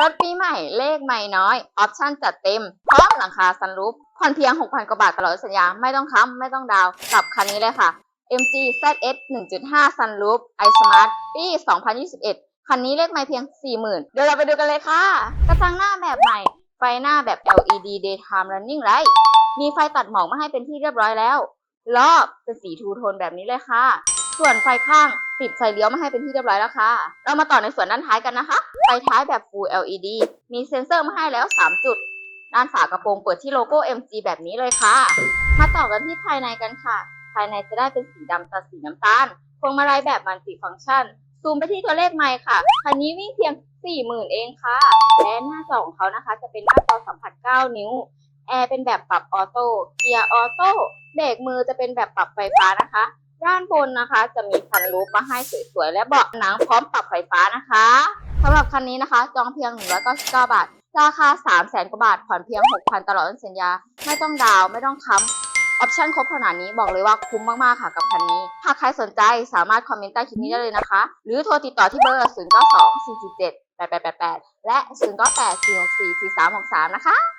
รถปีใหม่เลขไม่น้อยออปชั่นจัดเต็มพร้อมหลังคาซันรูฟผ่อนเพียง 6,000 กว่าบาทตลอดสัญญา ไม่ต้องค้ำไม่ต้องดาวกับคันนี้เลยค่ะ MG ZS 1.5 Sunroof iSmart ปี 2021 คันนี้เลขไม่เพียง 40,000 เดี๋ยวเราไปดูกันเลยค่ะ กระจังหน้าแบบใหม่ ไฟหน้าแบบ LED Daytime Running Light มีไฟตัดหมอกมาให้เป็นที่เรียบร้อยแล้วล้อเป็นสีทูโทนแบบนี้เลยค่ะ ส่วนไฟข้างติดไฟเลี้ยวมาให้เป็นที่เรียบร้อยแล้วค่ะ เรามาต่อในส่วนด้านท้ายกันนะคะ ไฟท้ายแบบ Full LED มีเซ็นเซอร์มาให้แล้ว 3 จุด ด้านฝากระโปรงเปิดที่โลโก้ MG แบบนี้เลยค่ะ มาต่อกันที่ภายในกันค่ะ ภายในจะได้เป็นสีดำตัดสีน้ำตาล พวงมาลัยแบบมัลติฟังก์ชัน ซูมไปที่ตัวเลขไมค์ค่ะ คันนี้วิ่งเพียง 40,000 เองค่ะ และหน้าจอของเขานะคะ จะเป็นหน้าจอสัมผัส 9 นิ้ว แอร์เป็นแบบปรับออโต้ เกียร์ออโต้ เบรกมือจะเป็นแบบปรับไฟฟ้านะคะ ด้านบนนะคะ จะมีซันรูฟมาให้สวยๆ และเบาะหนังพร้อมปรับไฟฟ้านะคะสำหรับคันนี้นะคะ จองเพียง 199 บาท ราคา300,000กว่าบาท ผ่อนเพียง 6,000 ตลอดสัญญา ไม่ต้องดาวไม่ต้องค้ำออปชั่นครบขนาดนี้บอกเลยว่าคุ้มมาก ๆ ค่ะกับคันนี้ถ้าใครสนใจสามารถคอมเมนต์ใต้คลิปนี้ได้เลยนะคะ หรือโทรติดต่อที่เบอร์ 0 9 2 4 7 8 8 8 8 และ 0 9 8 4 6 4 4 3 6 3 นะคะ